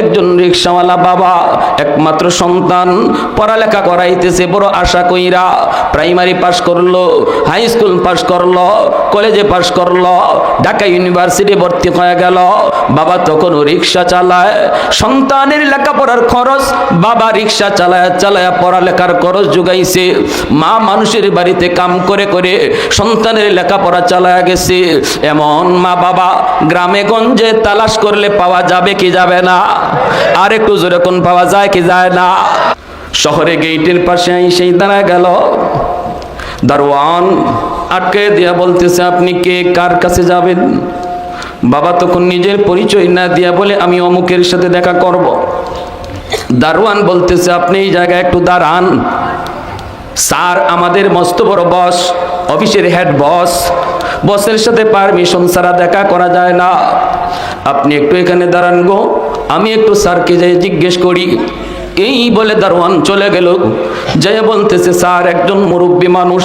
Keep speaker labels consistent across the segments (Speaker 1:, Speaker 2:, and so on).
Speaker 1: একজন রিক্সাওয়ালা বাবা, একমাত্র সন্তান, পড়ালেখা করাইতেছে, বড় আশা কইরা প্রাইমারি পাস করল, হাই স্কুল পাস করল, কলেজে পাস করল, ঢাকা ইউনিভার্সিটি ভর্তি হয়ে গেল। বাবা তখন রিক্সা চালায়। সন্তানের লেখাপড়ার খরচ, বাবা রিক্সা চালায় চালায় পড়ালেখার খরচ যোগাইছে মা মানুষের বাড়িতে কাম করে করে সন্তানের লেখাপড়া চালায় গেছে। এমন মা বাবা গ্রামে গঞ্জে তালাশ করলে পাওয়া যাবে কি যাবে না? আর একটু জোরে কোন পাওয়া যায় কি যায় না? শহরে গেটের পাশে সেই দাঁড়ায় গেল। দারোয়ান আটকে দিয়া বলতেছে, আপনি কে? কার কাছে যাবেন? বাবা তখন নিজের পরিচয় না দিয়া বলে, আমি অমুকের সাথে দেখা করব। দারোয়ান বলতেছে, আপনি এই জায়গায় একটু দাঁড়ান। স্যার আমাদের মস্ত বড় বস, অফিসের হেড বস। বসের সাথে পারমিশন ছাড়া দেখা করা যায় না। আপনি একটু এখানে দাঁড়ান গো, আমি একটু স্যারকে যাই জিজ্ঞেস করি। এই বলে দারোয়ান চলে গেল। যাই বলতেছে, স্যার একজন মুরব্বী মানুষ।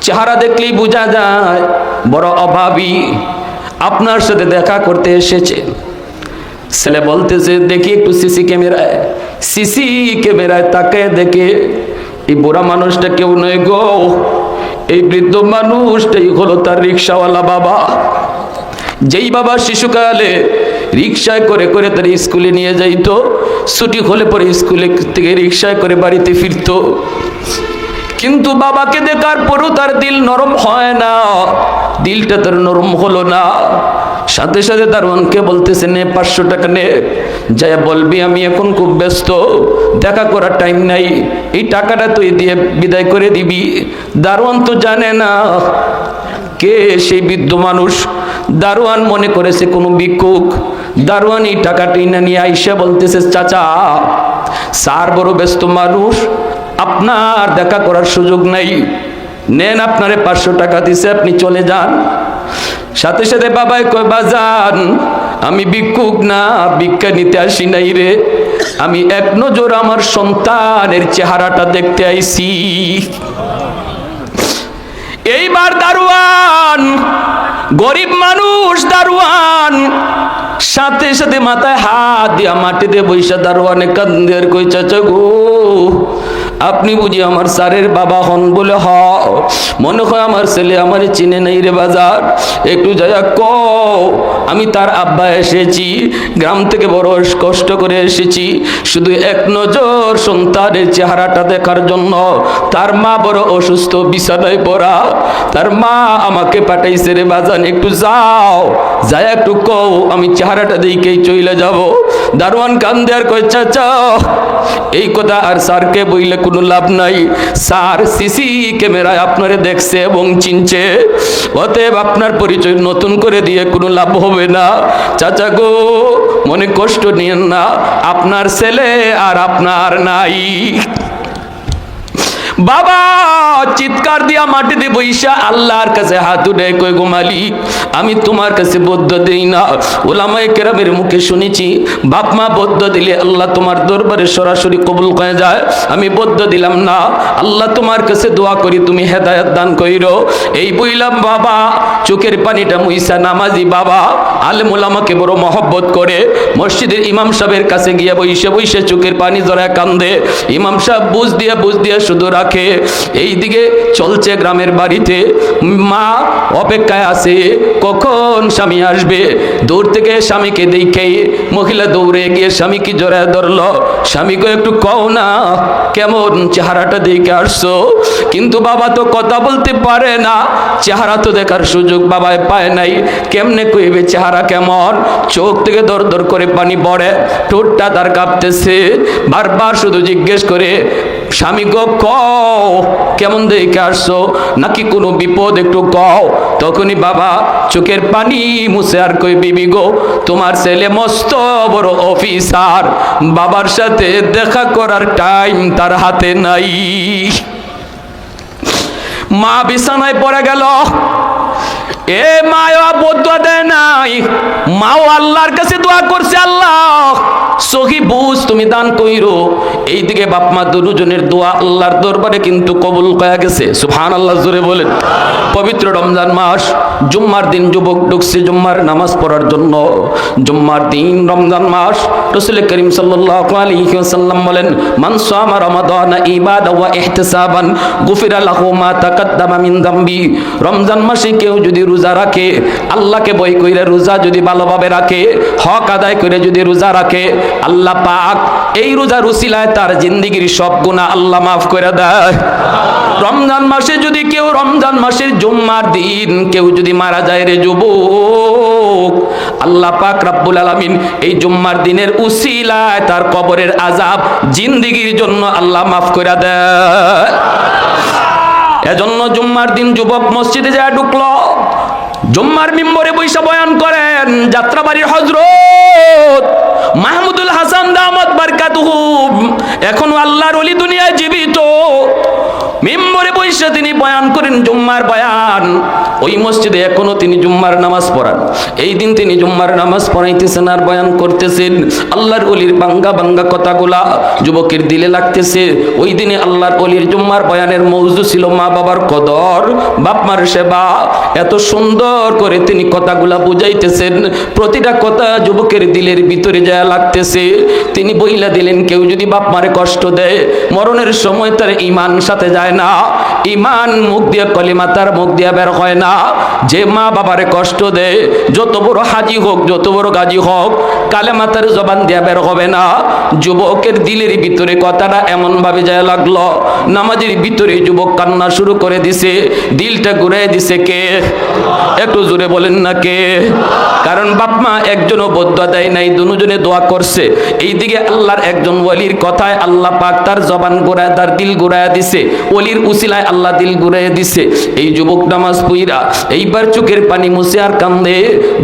Speaker 1: চেহারা দেখলেই বোঝা যায়, বড় অভাবী। আপনার সাথে দেখা করতে এসেছে। ছেলে বলতেছে, দেখি একটু সিসি ক্যামেরায় সিসি ক্যামেরায় তাকে দেখে। এই বুড়া মানুষটা কেউ নয় গো। এই বৃদ্ধ মানুষটাই হলো তার রিক্সাওয়ালা বাবা। যেই বাবা শিশুকালে রিক্সায় করে করে তার স্কুলে নিয়ে যাইতো, ছুটি হলে পরে স্কুলে থেকে রিক্সায় করে বাড়িতে ফিরতো। কিন্তু বাবাকে দেখার পরও তার দিল নরম হয় না। দিলটা তার নরম হলো না। সাথে সাথে দারোয়ানকে বলতেছে, নে, পাঁচশো টাকা নে। যাই বলবি, আমি এখন খুব ব্যস্ত। দেখা করার টাইম নাই। এই টাকাটা তুই দিয়ে বিদায় করে দিবি। দারোয়ান তো জানে না কে সেই বৃদ্ধ মানুষ। দারোয়ান মনে করেছে কোনো ভিক্ষুক। দারোয়ান এই টাকাটি না নিয়ে আইসা বলতেছে, চাচা, স্যার বড় ব্যস্ত মানুষ। আপনার দেখা করার সুযোগ নাই। নেন আপনারে পাঁচশো টাকা দিছে, আপনি চলে যান। সাথে সাথে বাবাই কয়, বাজান, আমি ভিক্ষুক না, ভিক্ষা নিতে আসি নাই রে। আমি এক নজর আমার সন্তানের চেহারাটা দেখতে আইছি। এইবার দারুয়ান, গরিব মানুষ দারুয়ান, সাথে সাথে মাথায় হাত দিয়া মাটিতে বৈশা দারোয়ানে কান্দের কই চাচা গো আপনি বুঝি আমার স্যারের বাবা হন বলে হ। মনে হয় আমার ছেলে আমার চিনে নেই রে বাজার। একটু যায়া ক আমি তার আব্বা এসেছি, গ্রাম থেকে বড় কষ্ট করে এসেছি। শুধু এক নজর সন্তানের চেহারাটা দেখার জন্য। তার মা বড় অসুস্থ বিছানায় পড়া। তার মা আমাকে পাঠাইছে রে বাজান, একটু যাও। যাই একটু কও, আমি চেহারাটা দিকেই চলে যাব। দারোয়ান কান দেয়ার কয়, চাচা, এই কথা আর স্যারকে বইলে কোনো লাভ নাই। স্যার সিসি ক্যামেরায় আপনারে দেখছে এবং চিনছে। অতএব আপনার পরিচয় নতুন করে দিয়ে কোনো লাভ হবে না। চাচা গো, মনে কষ্ট নিয়েন না। আপনার ছেলে আর আপনার নাই। বাবা, চিৎকার দিয়া মাটিতে বইসা আল্লাহর কাছে হাত উঠে কই গো মালিক, আমি তোমার কাছে বদ্ধ দেই না। ওলামায়ে কেরামের মুখে শুনেছি, বাপ মা বদ্ধ দিলে আল্লাহ তোমার দরবারে সরাসরি কবুল হয়ে যায়? আমি বদ্ধ দিলাম, না, আল্লাহ তোমার কাছে দোয়া করি, তুমি হেদায়েত দান কইরো। এই বইলাম, বাবা, চোখের পানিটা মুইসা নামাজি, বাবা। আলেম ওলামাকে বড় মহব্বত করে, মসজিদের ইমাম সাহেবের কাছে গিয়া বইসে বইসে চোখের পানি জড়ায় কান্দে। ইমাম সাহেব বুঝ দিয়ে বুঝ দিয়ে শুধু রাখে এইদিকে চলছে গ্রামের বাড়িতে। মা অপেক্ষায় আছে, কখন স্বামী আসবে? দূর থেকে স্বামীকে দেখে মহিলা দৌড়ে গিয়ে স্বামীকে জড়ায় ধরলো। স্বামীকে একটু কও না, কেমন চেহারাটা দেখে আসছো? কিন্তু বাবা তো কথা বলতে পারে না। চেহারা তো দেখার সুযোগ বাবায় পায় নাই। কেমনে কইবে চেহারা কেমন? চোখ থেকে দর দর করে পানি পড়ে। ঠোঁটটা তার কাঁপতেছে। বারবার শুধু জিজ্ঞেস করে স্বামী গো, কও, কেমন দেখে আসছো? নাকি কোনো বিপদ একটু কও? তখনই বাবা চোখের পানি মুছে আর কই বিবি গো, তোমার ছেলে মস্ত বড় অফিসার। বাবার সাথে দেখা করার টাইম তার হাতে নাই। মা বিছানায় পড়ে গেল। এ মায়া বদ্ধ দেয় নাই। মাও আল্লাহর কাছে দোয়া করছে, আল্লাহ, সহি বুঝ তুমি দান কইরো। এইদিকে বাপ মা দুজনের দোয়া আল্লাহর দরবারে কিন্তু কবুল কয়া গেছে। সুফান আল্লাহ জোরে বলেন। পবিত্র রমজান মাস, জুম্মার দিন যুবক ঢুকছে জুম্মার নামাজ পড়ার জন্য। জুম্মার দিন রমজান মাস, রসুল করিম সাল্লাল্লাহু আলাইহি ওয়াসাল্লাম বলেন, মান সামা রমাদান ইবাদা ওয়া ইহতিসাবান, গুফিরা লাহু মা তাকাদ্দামা মিন যামবি রমজান মাসে কেউ যদি রোজা রাখে, আল্লাহকে বই কইরা রোজা যদি ভালোভাবে রাখে, হক আদায় করে যদি রোজা রাখে, আল্লাহ পাক এই রোজার উসিলায় তার জিন্দিগির সব গুনাহ আল্লাহ মাফ করে দেয়। রমজান মাসে যদি কেউ রমজান মাসের জুম্মার দিন কেউ যদি মারা যায় রে যুবক, আল্লাহ পাক রাব্বুল আলামিন এই জুম্মার দিনের উসিলায় তার কবরের আজাব জিন্দিগির জন্য আল্লাহ মাফ করে দেয়। এজন্য জুম্মার দিন যুবক মসজিদে যায় ঢুকলো। জুম্মার মিম্বরে বৈশা বয়ান করেন, যাত্রাবাড়ির হজরত মাহমুদুল হাসান দামত বারকাতুহু। এখনও আল্লাহর অলি দুনিয়ায় জীবিত। মিম্বরে বৈশা তিনি বয়ান করেন জুম্মার বয়ান। ওই মসজিদে এখনও তিনি জুম্মার নামাজ পড়ান। এই দিন তিনি জুম্মার নামাজ পড়াইতেছেন আর বয়ান করতেছেন। আল্লাহর অলির বাঙ্গা বাঙ্গা কথাগুলা যুবকের দিলে লাগতেছে। ওই দিনে আল্লাহর অলির জুম্মার বয়ানের মৌজু ছিল মা বাবার কদর, বাপ মার সেবা। এত সুন্দর করে তিনি কথাগুলা বুঝাইতেছেন। প্রতিটা কথা যুবকের দিলের ভিতরে যায় লাগতেছে, তিনি বইলা দিলেন, কেউ যদি বাপ মারে কষ্ট দেয়, মরণের সময় তার ইমান সাথে যায় না। ইমান মুখ দিয়ে কলিমা তার মুখ দিয়ে বের হয় না। যে মা বাবারে কষ্ট দেয়, যত বড় হাজি হোক, যত বড় গাজী হোক কালে মাতার জবান দিয়া বের হবে না। যুবকের দিলের ভিতরে কথাটা এমন ভাবে যায় লাগল, নামাজের ভিতরে যুবক কান্না শুরু করে দিছে, দিলটা ঘুরে দিছে কে? একটু জোরে বলেন না কে? কারণ বাপ মা একজনও বদ্ধ দেয় নাই, দুজনে দোয়া করছে। এইদিকে আল্লাহর একজন ওলির কথায় আল্লাহ পাক তার জবান ঘুরায়, তার দিল ঘুরায় দিছে। ওলির উসিলায় আল্লাহ দিল ঘুরায় দিছে। এই যুবক নামাজ পুইরা এইবার চোখের পানি মুছে আর কান্দে।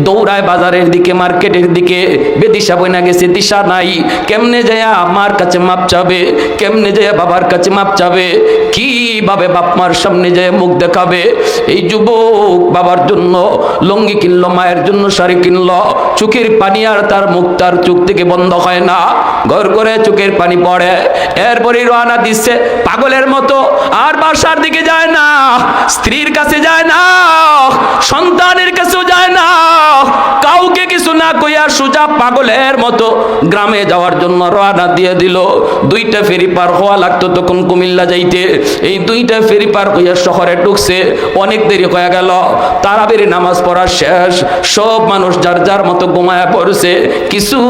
Speaker 1: দৌড়ায় বাজারের দিকে, মার্কেটের দিকে। বেদিশা বইনা গেছে, দিশা নাই। কেমনে যায় আমার কাছে মাপ চাবে? কেমনে যায় বাবার কাছে মাপ চাবে? কীভাবে বাপ মার সামনে যায় মুখ দেখাবে? এই যুবক বাবার জন্য লঙ্গি কিনলো, মায়ের জন্য শাড়ি কিনলো। চোখের পানি আর তার মুখ তার চোখ থেকে বন্ধ হয় না। ঘর করে চোখের পানি পড়ে। এরপরে রওনা দিচ্ছে পাগলের মতো। আর বাসার দিকে যায় না, স্ত্রীর কাছে যায় না, সন্তানের কাছেও যায় না। কাউকে কিছু না কইয়া সুজা পাগলের মতো গ্রামে যাওয়ার জন্য রওনা দিয়ে দিল। দুইটা ফেরি পার হওয়া লাগতো তখন কুমিল্লা যাইতে। এই দুইটা ফেরি পার হইয়া শহরে ঢুকছে। অনেক দেরি হয়ে গেল। তারাবির নামাজ পড়া শেষ। সব মানুষ যার যার মতো ঘুমায়া পড়ছে। কিছুক্ষণ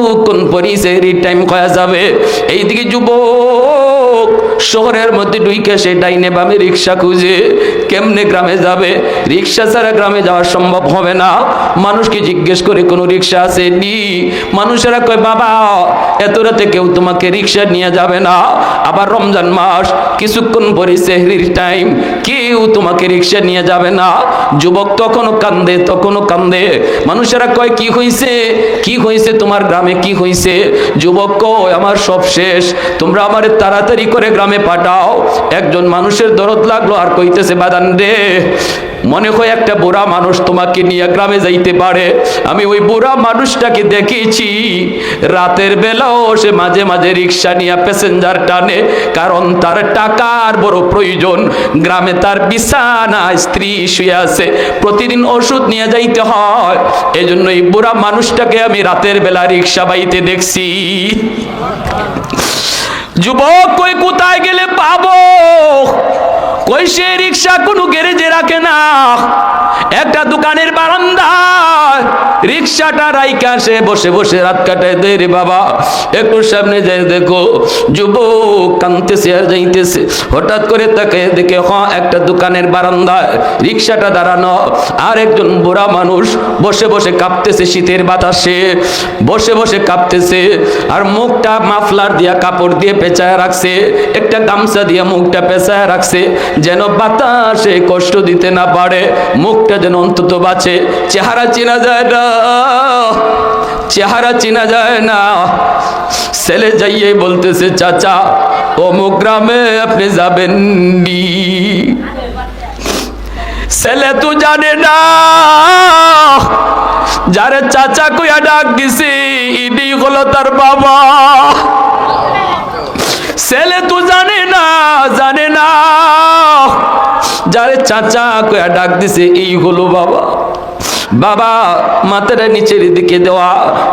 Speaker 1: পরই সেই টাইম কয়া যাবে। এইদিকে যুবক শহরের মধ্যে ঢুইকে সে ডাইনে বামে রিক্সা খুঁজে কেমনে গ্রামে যাবে? রিক্সা ছাড়া গ্রামে যাওয়া সম্ভব হবে না। মানুষকে জিজ্ঞেস করে, কোনো রিক্সা আছে নি মানুষেরা কয়, বাবা এত রাতে কেউ তোমাকে রিক্সা নিয়ে যাবে না। আবার রমজান মাস, কিছুক্ষণ পরে সেহরির টাইম কেউ তোমাকে রিক্সা নিয়ে যাবে না। যুবক তখনও কান্দে তখনও কান্দে। মানুষেরা কয়, কি হইছে? কি হইছে তোমার গ্রামে? কি হইছে? যুবক কয়, আমার সব শেষ। তোমরা আমার তাড়াতাড়ি করে গ্রামে পাঠাও। একজন মানুষের দরদ লাগল আর কইতেছে, বাদান রে মনে হয় একটা বুড়া মানুষ তোমাকে নিয়ে গ্রামে যাইতে পারে। আমি ওই বুড়া মানুষটাকে দেখেছি রাতের বেলাও সে মাঝে মাঝে রিক্সা নিয়ে প্যাসেঞ্জার টানে, কারণ তার টাকার বড় প্রয়োজন। গ্রামে তার বিছানা স্ত্রী শুয়ে আছে, প্রতিদিন ওষুধ নিয়ে যাইতে হয়। এই জন্য এই বুড়া মানুষটাকে আমি রাতের বেলা রিক্সা বাইতে দেখছি। যুবক কই কোথায় গেলে পাবো? কই সে রিক্সা কোনো গ্যারেজে রাখে না। একটা দোকানের বারান্দায় রিক্সাটা রাইকা সে বসে বসে রাত কাটায় দে রে বাবা। একটু সামনে যাই দেখো, যুবক কানতেছে আর যাইতেছে। হঠাৎ করে তাকে দেখে, হ, একটা দোকানের বারান্দায় রিক্সাটা দাঁড়ানো। আর একজন বুড়া মানুষ বসে বসে কাঁপতেছে শীতের বাতাসে। বসে বসে কাঁপতেছে আর মুখটা মাফলার দিয়া কাপড় দিয়ে পেঁচায় রাখছে। একটা গামছা দিয়ে মুখটা পেঁচায় রাখছে, যেন বাতাসে কষ্ট দিতে না পারে। মুখটা যেন অন্তত বাঁচে। চেহারা চেনা যায় না। চেহারা চেনা যায় না। ছেলে যাইয়ে বলতেছে, চাচা, অমুক গ্রামে আপনি যাবেন নি? ছেলে, তো জানে না। যারে চাচা কইয়া ডাক দিছে ইডি হলো তার বাবা। ছেলে, তো জানে না জানে না। যারে চাচা কয়া ডাক দিছে, এই হলো বাবা। বাবা মাথার নিচের দিকে দেওয়া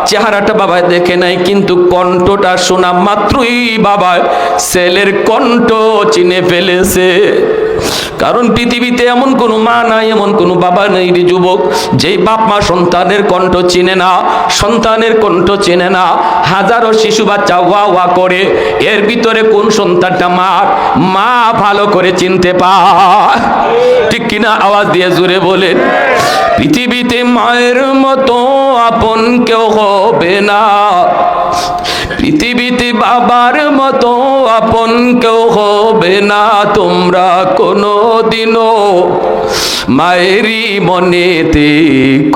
Speaker 1: চেহারাটা বাবা দেখে নাই, কিন্তু কণ্ঠটা শোনা মাত্রই বাবা ছেলের কণ্ঠ চিনে ফেলেছে। কারণ পৃথিবীতে এমন কোনো মা নাই, এমন কোনো বাবা নেই রে যুবক। যেই বাপ মা সন্তানের কণ্ঠ চিনে না, সন্তানের কণ্ঠ চেনে না, হাজারো শিশু বাচ্চা ওয়া ওয়া করে, এর ভিতরে কোন সন্তানটা মার? মা ভালো করে চিনতে পায় ঠিক কিনা আওয়াজ দিয়ে জুড়ে বলেন, পৃথিবীতে মায়ের মতো আপন কেউ হবে না। পৃথিবীতে বাবার মতো আপন কেউ হবে না, তোমরা কোনো দিনও মায়েরই মনেতে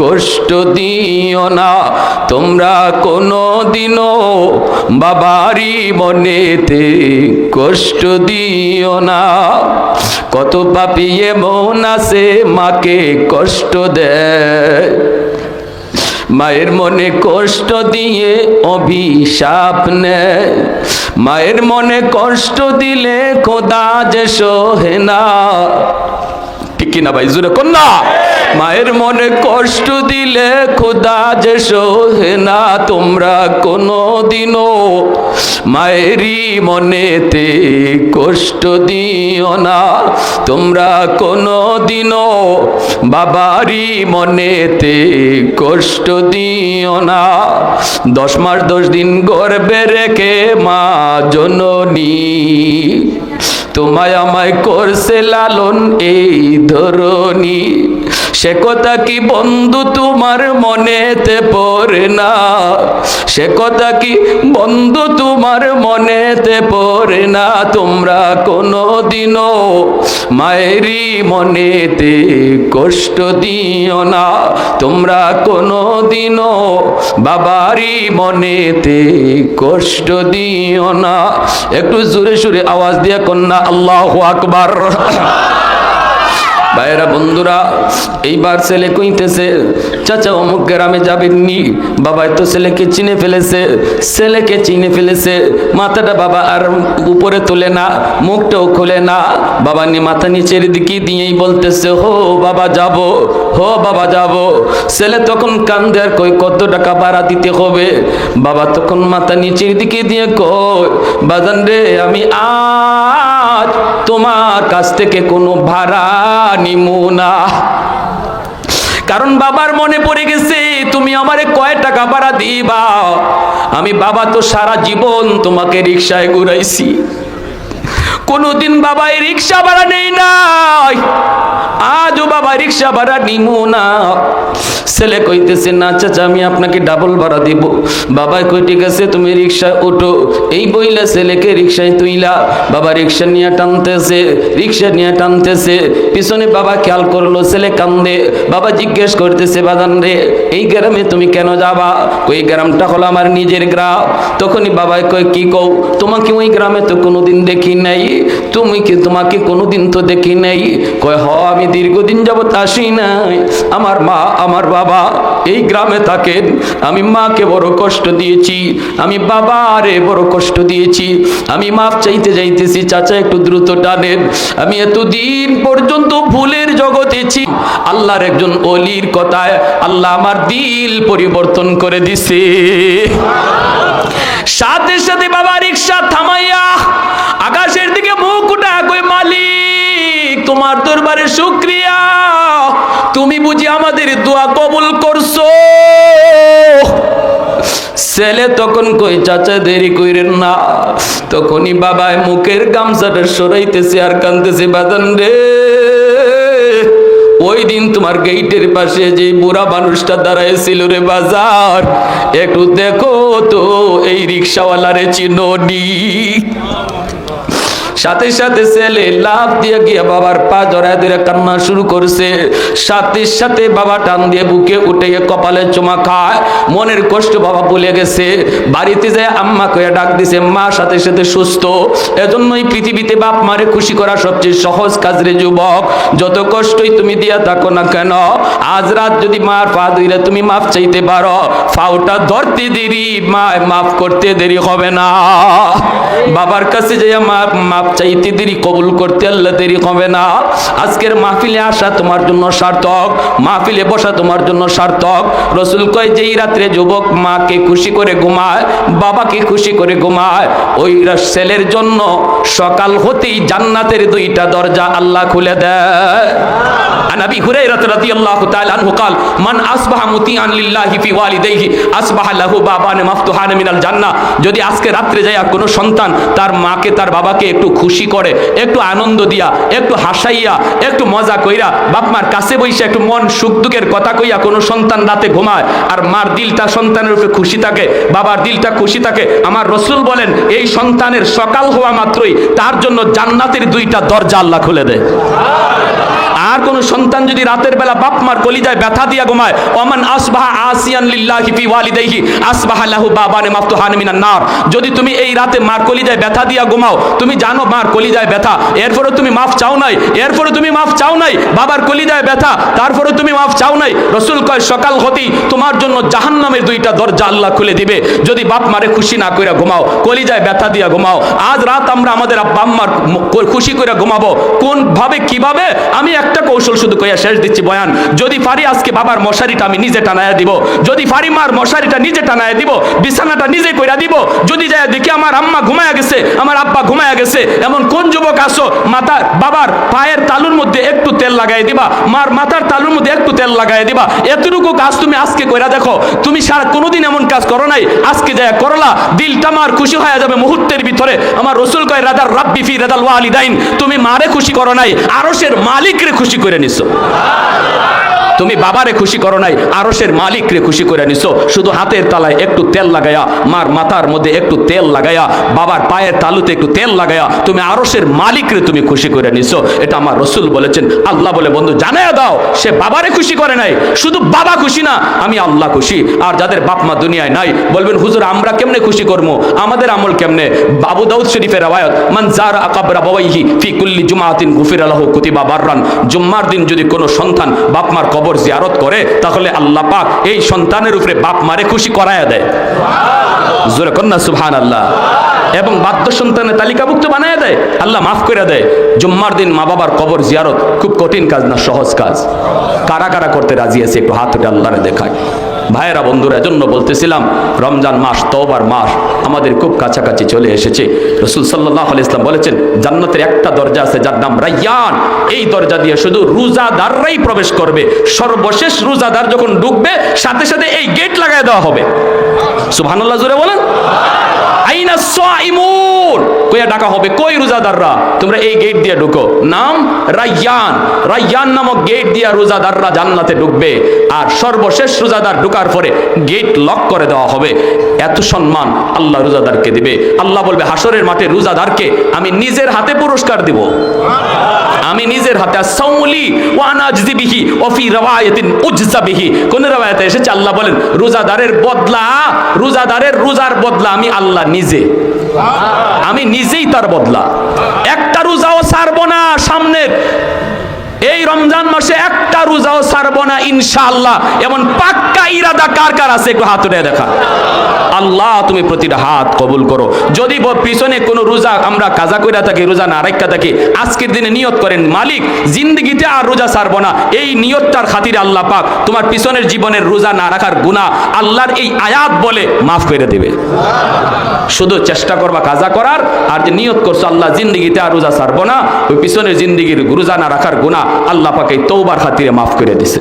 Speaker 1: কষ্ট দিও না, তোমরা কোনো দিনও বাবারই মনেতে কষ্ট দিও না। কত পাপি এমন আছে, মাকে কষ্ট দেয়। মায়ের মনে কষ্ট দিয়ে অভিশাপ নেয়। মায়ের মনে কষ্ট দিলে খোদা যে সোহে না। ঠিক কিনা ভাই? জুড়ে কন্যা। মায়ের মনে কষ্ট দিলে খোদা যে সোহে না, তোমরা কোনো দিনও মায়েরই মনেতে কষ্ট দিও না। তোমরা কোনো দিনও বাবারই মনেতে কষ্ট দিও না। দশ মাস দশ দিন গর্বে রেখে মা জননী, তোমায় আমায় করছে লালন এই ধরনী সে কথা কি বন্ধু তোমার মনেতে পড়ে না? সে কথা কি বন্ধু তোমার মনেতে পড়ে না? তোমরা কোনো দিনও মায়েরই মনেতে কষ্ট দিও না। তোমরা কোনো দিনও বাবারই মনেতে কষ্ট দিও না। একটু জোরে সুরে আওয়াজ দিয়ে কন্যা, আল্লাহ আকবার। ভাইয়েরা, বন্ধুরা, এইবার ছেলে কইতেছে, চাচা, অমুক গ্রামে যাবেননি? বাবা তো ছেলেকে চিনে ফেলেছে, ছেলেকে চিনে ফেলেছে। মাথাটা বাবা আর উপরে তোলে না, মুখটাও খোলে না। বাবা নি মাথা নিচের দিকে দিয়েই বলতেছে, হো, বাবা যাব, হো, বাবা যাব। ছেলে তখন কান্দে আর কই কত টাকা ভাড়া দিতে হবে? বাবা তখন মাথা নিচের দিকে দিয়ে কই বাজান রে, আমি আজ তোমার কাছ থেকে কোনো ভাড়া নিমু না। কারণ বাবার মনে পড়ে গেছে, তুমি আমারে কয় টাকা ভাড়া দিবা? আমি বাবা তো সারা জীবন তোমাকে রিক্সায় ঘুরাইছি। কোনোদিন বাবা এই রিক্সা ভাড়া নেই নাই। আজও বাবা রিক্সা ভাড়া নিমু না। ছেলে কইতেছে, না চাচা, আমি আপনাকে ডাবল ভাড়া দিব। বাবা কই ঠিক আছে, তুমি রিক্সা ওঠো। এই বইলা ছেলেকে রিক্সায় তুইলা। বাবা রিক্সা নিয়ে টানতেছে, রিক্সা নিয়ে টানতেছে। পিছনে বাবা খেয়াল করল, ছেলে কান্দে। বাবা জিজ্ঞেস করতেছে বাদান রে, এই গ্রামে তুমি কেন যাবা? ওই গ্রামটা হলো আমার নিজের গ্রাম। তখনই বাবা কই কি কও? তোমাকে ওই গ্রামে তো কোনোদিন দেখি নাই? তুমি কি তোমাকে কোনোদিন তো দেখি নাই? কয়, হ, আমি দীর্ঘদিন যাবত আসি নাই। আমার মা, আমার বাবা এই গ্রামে থাকেন। আমি মাকে বড় কষ্ট দিয়েছি। আমি বাবারে বড় কষ্ট দিয়েছি। আমি মাপ চাইতে যাইতেছি, চাচা একটু দ্রুত টানেন। আমি এতদিন পর্যন্ত ভুলের জগতে ছি। আল্লাহর একজন অলির কথায় আল্লাহ আমার দিল পরিবর্তন করে দিছে। সাথে সাথে বাবা রিক্সা থামাইয়া আকাশের দিকে মুখ উঠা কই মালিক তোমার দরবারে শুক্রিয়া। তুমি বুঝি আমাদের দোয়া কবুল করছ? ছেলে তখন কই, চাচা, দেরি কইরেন না। তখনই বাবায় মুখের গামছাটা সরাইতেছে আর কানতেছে বাদান রে, ওই দিন তোমার গেইটের পাশে যে বুড়া মানুষটা দাঁড়াইছিল রে বাজার, একটু দেখো তো, এই রিক্সাওয়ালারে চিনোনি সাথে সাথে ছেলে লাভ দিয়ে গিয়ে বাবার পা জড়ায় ধরে কান্না শুরু করছে। সাথে সাথে বাবা টান দিয়ে বুকে উঠে গিয়ে কপালে চুমা খায়। মনের কষ্ট বাবা ভুলে গেছে। বাড়িতে যায় আম্মা কয়ে ডাক দিছে, মা সাথে সাথে সুস্থ। এজন্যই পৃথিবীতে বাপ মারে খুশি করা সবচেয়ে সহজ কাজ রে যুবক। যত কষ্টই তুমি দিয়া থাকো না কেন, আজ রাত যদি মার পা ধুইলে তুমি মাফ চাইতে পারো, ফাউটা ধরতে দেরি মা মাফ করতে দেরি হবে না। বাবার কাছে যে মাপ মাপ চাইতে দেরি কবুল করতে আল্লাহ দেরি হবে না। আজকের মাহফিলে আসা তোমার জন্য সার্থক, মাহফিলে বসা তোমার জন্য সার্থক। রসুল কয়, যেই রাত্রে যুবক মাকে খুশি করে ঘুমায়, বাবাকে খুশি করে ঘুমায়, ওই ছেলের জন্য সকাল হতেই জান্নাতের দুইটা দরজা আল্লাহ খুলে দেয়। عن ابي هريره رضي الله تعالى عنه قال من اصبح مطيعا لله في والديه اصبح له بابان مفتوحان من الجنه যদি আজকে রাত্রে যায় কোনো সন্তান তার মাকে তার বাবাকে একটু খুশি করে একটু আনন্দ দিয়া একটু হাসাইয়া একটু মজা কইরা বাপ মার কাছে বইসা একটু মন সুখ দুঃখের কথা কইয়া কোনো সন্তান রাতে ঘুমায় আর মার দিলটা সন্তানের উপরে খুশি থাকে বাবার দিলটা খুশি থাকে আমার রসুল বলেন এই সন্তানের সকাল হওয়া মাত্রই তার জন্য জান্নাতের দুইটা দরজা আল্লাহ খুলে দেয় আর কোন সন্তান যদি রাতের বেলা বাপ মার কলিজায় ব্যথা দিয়া ঘুমায় ওমান আসবাহা আসিয়ান লিল্লাহি ফি ওয়ালিদাইহি, আসবাহা লাহু বাবানে মাফতুহান মিনান নার। যদি তুমি এই রাতে মার কলিজায় ব্যথা দিয়া ঘুমাও, তুমি জানো মার কলিজায় ব্যথা এরপরে তুমি মাফ চাও নাই এরপরে তুমি মাফ চাও নাই, বাবার কলিজায় ব্যথা তারপরে তুমি মাফ চাও নাই। রসুল কয়, সকাল হতেই তোমার জন্য জাহান্নামের দুইটা দরজা আল্লাহ খুলে দিবে। যদি বাপ মারে খুশি না কইরা ঘুমাও, কলিজায় ব্যথা দিয়া ঘুমাও, আজ রাত আমরা আমাদের আব্বা আম্মার খুশি করে ঘুমাবো। কোন ভাবে কীভাবে, আমি একটা কৌশল শুধু কইয়া শেষ দিচ্ছি, বয়ান। যদি পারি আজকে বাবার মশারিটা আমি নিজে টানায়া দিব। যদি পারি মার মশারিটা নিজে টানায়া দিব, বিছানাটা নিজে কইরা দিব। যদি যায় দেখি আমার আম্মা ঘুমায়া গেছে, আমার আব্বা ঘুমায়া গেছে, এমন কোন যুবক আসো মাথা বাবার পায়ের তালুর মধ্যে একটু তেল লাগাই দিবা, মার মাথার তালুর মধ্যে একটু তেল লাগাই দিবা। এতটুকু কাজ তুমি আজকে কইরা দেখো, তুমি সারা কোনোদিন এমন কাজ করো নাই, আজকে যায় করলা, দিলটা আমার খুশি হয়ে যাবে মুহূর্তের ভিতরে। আমার রসুল কয়, রাদার রাব্বি ফি রাদাল ওয়ালিদাইন তুমি মারে খুশি করো নাই, আরশের মালিকরে খুশি করে নিছো তুমি বাবারে খুশি করো নাই, আরশের মালিকরে খুশি করে নিছো। শুধু হাতের তালায় একটু তেল লাগায়া, মার মাথার মধ্যে একটু তেল লাগায়া, বাবার পায়ের তালুতে একটু তেল লাগায়া, তুমি আরশের মালিকরে তুমি খুশি করে নিছো। এটা আমার রসুল বলেছেন, আল্লাহ বলে, বন্ধু জানায়া দাও, সে বাবারে খুশি করে নাই, শুধু বাবা খুশি না, আমি আল্লাহ খুশি। আর যাদের বাপ মা দুনিয়ায় নাই, বলবেন, হুজুর, আমরা কেমনে খুশি করব আমাদের আমল কেমনে? বাবু দাউদ শরীফের রাওয়ায়াত, মান জার আকাবরা বাবাইহি ফি কুল্লি জুমাতিন গুফির আলাহু কুতিবা বাররান। জুম্মার দিন যদি কোনো সন্তান বাপ মার কবর জিয়ারত করে, তাহলে আল্লাহ পাক এই সন্তানের উপরে বাপ মারে খুশি করায়া দেয়। জোরে কন্যা সুহান আল্লাহ এবং বাদ্য সন্তানের তালিকাভুক্ত বানায় দেয়। আল্লাহ মাফ করে দেয়। জুম্মার দিন মা বাবার কবর জিয়ারত খুব কঠিন কাজ না, সহজ কাজ। কারা কারা করতে রাজি আছে, একটু হাত উঠে আল্লাহরে দেখায়। ভাইয়েরা, বন্ধুরা, এজন্য বলতেছিলাম, রমজান মাস, তওবার মাস আমাদের খুব কাছাকাছি চলে এসেছে। রসুল সাল্লাহ ইসলাম বলেছেন, জান্নাতের একটা দরজা আছে যার নাম রাইয়ান এই দরজা দিয়ে শুধু রোজাদাররাই প্রবেশ করবে। সর্বশেষ রোজাদার যখন ঢুকবে, সাথে সাথে এই গেট লাগায় দেওয়া হবে। সুবহানাল্লাহ, জোরে বলেন। কইয়া ডাকা হবে। কই রোজাদাররা? তোমরা এই গেট দিয়ে ঢুকো। নাম রাইয়ান রাইয়ান নামক গেট দিয়া রোজাদাররা জান্নাতে ঢুকবে। আর সর্বশেষ রোজাদার ঢুকার পরে গেট লক করে দেওয়া হবে। এত সম্মান আল্লাহ রোজাদারকে দিবে। আল্লাহ বলবে হাসরের মাঠে রোজাদারকে আমি নিজের হাতে পুরস্কার দিব। আমি নিজের হাতে সাউলি ওয়ানাজদি বিহি ওফি রাওয়ায়াতিন উজজাবিহি কোন রাওয়ায়াতে এসেছে, আল্লাহ বলেন, রোজাদারের বদলা, রোজাদারের রোজার বদলা আমি আল্লাহ নিজে, আমি নিজেই তার বদলা। একটা রোজাও ছাড়বো না সামনের রমজান মাসে একটা রোজাও ছাড়বো না, ইনশাআল্লাহ। এমন পাক্কা ইরাদা কার কার আছে? একটু হাত উঠে দেখা। আল্লাহ, তুমি প্রতিটা হাত কবুল করো। যদি পিছনে কোনো রোজা আমরা কাজা কইরা থাকি, রোজা না রাখা থাকি, আজকের দিনে নিয়ত করেন, মালিক, জিন্দগিতে আর রোজা ছাড়বো না। এই নিয়তটার খাতিরে আল্লাহ পাক তোমার পিছনের জীবনের রোজা না রাখার গুনাহ আল্লাহর এই আয়াত বলে মাফ করে দেবে। শুধু চেষ্টা করবা কাজা করার, আর যে নিয়ত করছ, আল্লাহ, জিন্দগিতে আর রোজা ছাড়বো না। ওই পিছনের জিন্দগির রোজা না রাখার গুণা আল্লাহ পাকে তৌবার খাতিরে মাফ করে দিছে।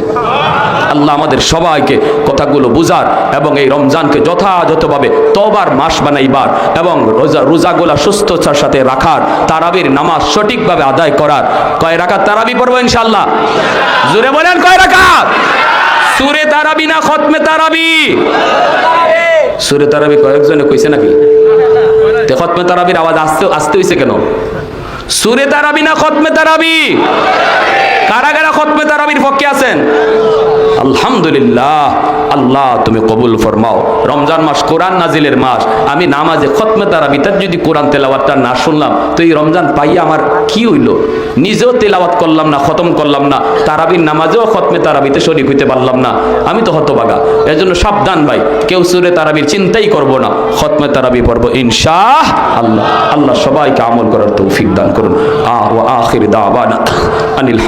Speaker 1: আল্লাহ আমাদের সবাইকে কথাগুলো বুঝার এবং এই রমজানকে যথাযথভাবে তবার মাস বানাইবার এবং রোজা রোজাগুলা সুস্থতার সাথে রাখার, তারাবির নামাজ সঠিকভাবে আদায় করার। কয় রাখার তারাবি পড়ব ইনশাল্লাহ জুড়ে বলেন কয় রাখাত সুরে তারাবি না খতমে তারাবি? সুরে তারাবি কয়েকজনে কইছে নাকি? খতমে তারাবির আওয়াজ আসতে আসতে হইছে কেন? সুরে তারাবি না খতমে তারাবি? কারা কারা খতমে তারাবির পক্ষে আছেন? আলহামদুলিল্লাহ, আল্লাহ তুমি কবুল ফরমাও। রমজান মাস কোরআন নাজিলের মাস। আমি নামাজে খতমে তারাবিতার যদি কোরআন তেলাওয়াতটা না শুনলাম, তো এই রমজান পাইয়া আমার কি হইল? নিজেও তেলাওয়াত করলাম না, খতম করলাম না। তারাবির নামাজেও খতমে তারাবিতে শরীক হইতে পারলাম না। আমি তো হতবাগা। এর জন্য সাবধান ভাই, কেউ সুরে তারাবির চিন্তাই করব না। খতমে তারাবি পড়ব ইনশাহ আল্লাহ আল্লাহ সবাইকে আমল করার তৌফিক দান করুন। আহ ও আখির দাওয়ানা আনিল